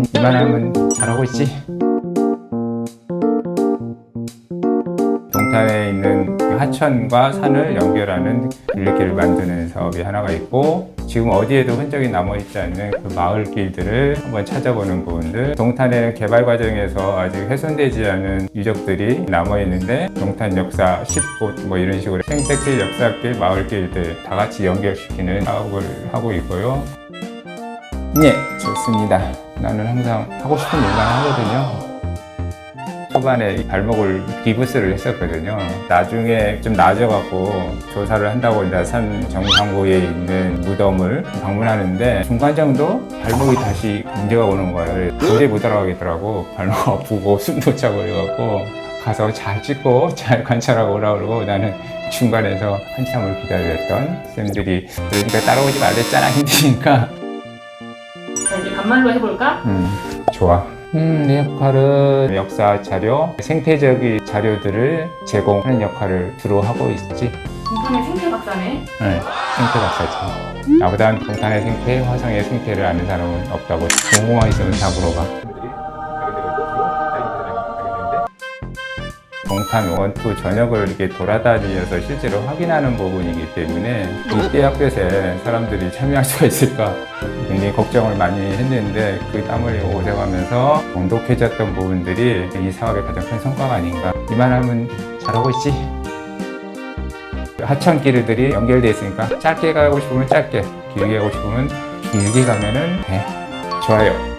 음, 이만하면 잘하고 있지. 동탄에 있는 그 하천과 산을 연결하는 둘레길을 만드는 사업이 하나가 있고 지금 어디에도 흔적이 남아있지 않는 그 마을 길들을 한번 찾아보는 부분들 동탄의 개발 과정에서 아직 훼손되지 않은 유적들이 남아있는데 동탄 역사 10곳 뭐 이런 식으로 생태길, 역사길, 마을 길들 다 같이 연결시키는 사업을 하고 있고요 네 좋습니다 나는 항상 하고 싶은 일만 하거든요 초반에 이 발목을 기부스를 했었거든요. 나중에 좀 나아져갖고 조사를 한다고 이제 산 정상부에 있는 무덤을 방문하는데 중간 정도 발목이 다시 문제가 오는 거예요. 도저히 못 따라가겠더라고. 발목 아프고 숨도 차고 그래갖고 가서 잘 찍고 잘 관찰하고 오라 그러고 나는 중간에서 한참을 기다렸던 쌤들이 그러니까 따라오지 말랬잖아 힘드니까 간말로 해볼까? 음, 좋아. 음, 내 역할은 역사 자료, 생태적인 자료들을 제공하는 역할을 주로 하고 있지. 동탄의 생태 박사네. 네, 생태 박사지. 나보단 동탄의 생태, 화성의 생태를 아는 사람은 없다고. 있으면 다 물어 동탄 원투 전역을 이렇게 돌아다니면서 실제로 확인하는 부분이기 때문에 이때 학교에 사람들이 참여할 수가 있을까 굉장히 걱정을 많이 했는데 그땀 흘리고 고생하면서 돈독해졌던 부분들이 이 사업의 가장 큰 성과가 아닌가. 이만하면 잘하고 있지. 하천길들이 연결되어 있으니까 짧게 가고 싶으면 짧게 길게 가고 싶으면 길게 가면은 돼 좋아요